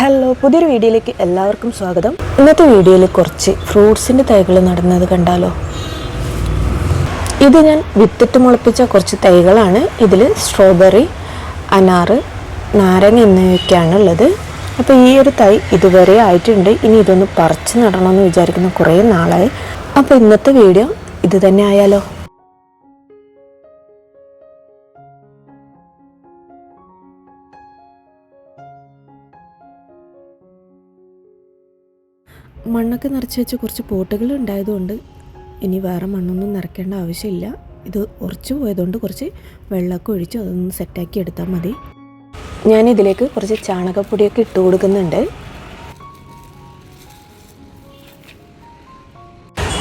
Hello പുതിയൊരു വീഡിയോയിലേക്ക് എല്ലാവർക്കും സ്വാഗതം. ഇന്നത്തെ വീഡിയോയിൽ കുറച്ച് ഫ്രൂട്ട്സിന്റെ തൈകൾ നടുന്നത് കണ്ടാലോ? ഇത് ഞാൻ വിത്തിട്ട് മുളപ്പിച്ച കുറച്ച് തൈകളാണ്. ഇതിൽ സ്ട്രോബെറി അനാറ് നാരങ്ങ എന്നിവയൊക്കെയാണ് ഉള്ളത്. അപ്പോൾ ഈ ഒരു തൈ ഇതുവരെ ആയിട്ടുണ്ട്. ഇനി ഇതൊന്ന് പറിച്ച് നടണമെന്ന് വിചാരിക്കുന്ന. കുറേ നാളായി. അപ്പോൾ ഇന്നത്തെ വീഡിയോ ഇത് തന്നെ ആയാലോ? മണ്ണൊക്കെ നിറച്ച് വെച്ച് കുറച്ച് പോട്ടുകൾ ഉണ്ടായതുകൊണ്ട് ഇനി വേറെ മണ്ണൊന്നും നിറയ്ക്കേണ്ട ആവശ്യമില്ല. ഇത് ഉറച്ചു പോയതുകൊണ്ട് കുറച്ച് വെള്ളമൊക്കെ ഒഴിച്ച് അതൊന്ന് സെറ്റാക്കി എടുത്താൽ മതി. ഞാൻ ഇതിലേക്ക് കുറച്ച് ചാണകപ്പൊടിയൊക്കെ ഇട്ട് കൊടുക്കുന്നുണ്ട്.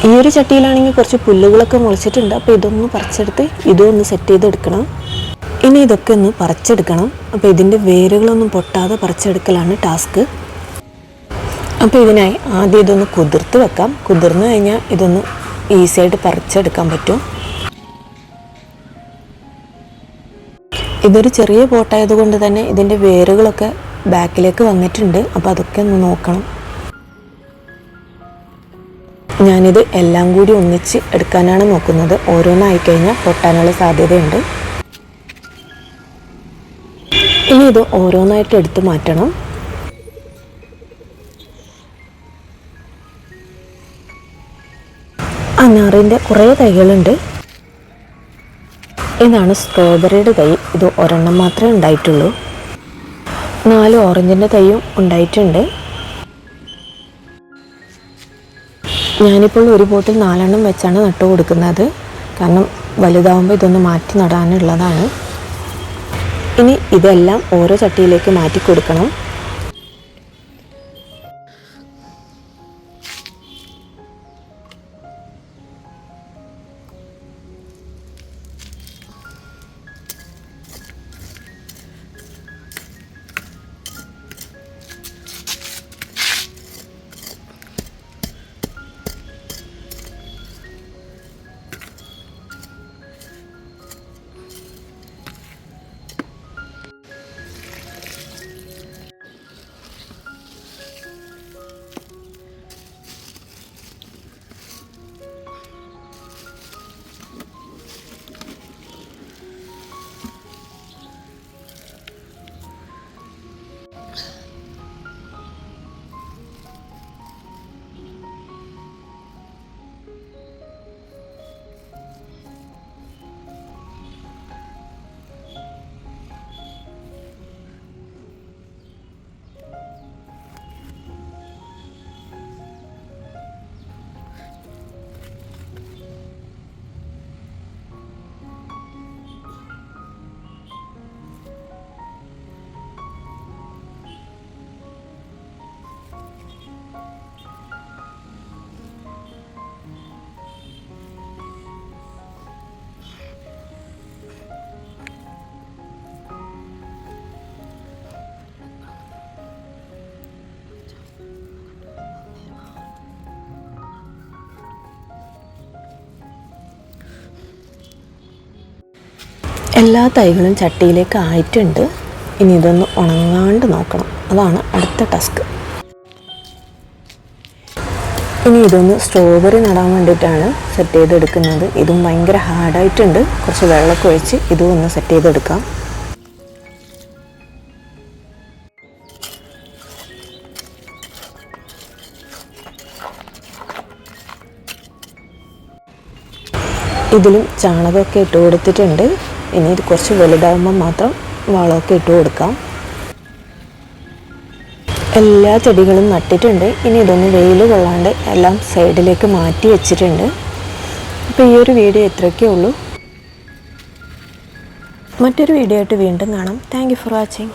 ഈ ഒരു ചട്ടിയിലാണെങ്കിൽ കുറച്ച് പുല്ലുകളൊക്കെ മുളച്ചിട്ടുണ്ട്. അപ്പോൾ ഇതൊന്ന് പറിച്ചെടുത്ത് ഇതും ഒന്ന് സെറ്റ് ചെയ്തെടുക്കണം. ഇനി ഇതൊക്കെ ഒന്ന് പറിച്ചെടുക്കണം. അപ്പോൾ ഇതിന്റെ വേരുകളൊന്നും പൊട്ടാതെ പറിച്ചെടുക്കലാണ് ടാസ്ക്. അപ്പോൾ ഇതിനായി ആദ്യം ഇതൊന്ന് കുതിർത്ത് വെക്കാം. കുതിർന്ന് കഴിഞ്ഞാൽ ഇതൊന്ന് ഈസി ആയിട്ട് പറിച്ചെടുക്കാൻ പറ്റും. ഇതൊരു ചെറിയ പോട്ടായതുകൊണ്ട് തന്നെ ഇതിന്റെ വേരുകളൊക്കെ ബാക്കിലേക്ക് വന്നിട്ടുണ്ട്. അപ്പോൾ അതൊക്കെ ഒന്ന് നോക്കണം. ഞാനിത് എല്ലാം കൂടി ഒന്നിച്ച് എടുക്കാനാണ് നോക്കുന്നത്. ഓരോന്നായി കഴിഞ്ഞാൽ പൊട്ടാനുള്ള സാധ്യതയുണ്ട്. ഇനി ഇത് ഓരോന്നായിട്ട് എടുത്ത് മാറ്റണം. അനാറിന്റെ കുറേ തൈകളുണ്ട്. ഇതാണ് സ്ട്രോബെറിയുടെ തൈ. ഇത് ഒരെണ്ണം മാത്രമേ ഉണ്ടായിട്ടുള്ളൂ. നാല് ഓറഞ്ചിന്റെ തൈയും ഉണ്ടായിട്ടുണ്ട്. ഞാനിപ്പോൾ ഒരു ബോട്ടിൽ നാലെണ്ണം വെച്ചാണ് നട്ടു കൊടുക്കുന്നത്. കാരണം വലുതാവുമ്പോൾ ഇതൊന്ന് മാറ്റി നടാനുള്ളതാണ്. ഇനി ഇതെല്ലാം ഓരോ ചട്ടിയിലേക്ക് മാറ്റി കൊടുക്കണം. എല്ലാ തൈകളും ചട്ടിയിലേക്ക് ആയിട്ടുണ്ട്. ഇനി ഇതൊന്ന് ഉണങ്ങാണ്ട് നോക്കണം. അതാണ് അടുത്ത ടാസ്ക് ഇനി ഇതൊന്ന് സ്ട്രോബെറി നടാൻ വേണ്ടിയിട്ടാണ് സെറ്റ് ചെയ്തെടുക്കുന്നത്. ഇതും ഭയങ്കര ഹാർഡായിട്ടുണ്ട് കുറച്ച് വെള്ളമൊക്കെ ഒഴിച്ച് ഇതും ഒന്ന് സെറ്റ് ചെയ്തെടുക്കാം. ഇതിലും ചാണകമൊക്കെ ഇട്ട് കൊടുത്തിട്ടുണ്ട്. ഇനി ഇത് കുറച്ച് വലുതാകുമ്പോൾ മാത്രം വളമൊക്കെ ഇട്ട് കൊടുക്കാം. എല്ലാ ചെടികളും നട്ടിട്ടുണ്ട്. ഇനി ഇതൊന്ന് വെയിൽ കൊള്ളാണ്ട് എല്ലാം സൈഡിലേക്ക് മാറ്റി വെച്ചിട്ടുണ്ട്. അപ്പോൾ ഈ ഒരു വീഡിയോ ഇത്രയൊക്കെ ഉള്ളൂ. മറ്റൊരു വീഡിയോ ആയിട്ട് വീണ്ടും കാണാം. Thank for watching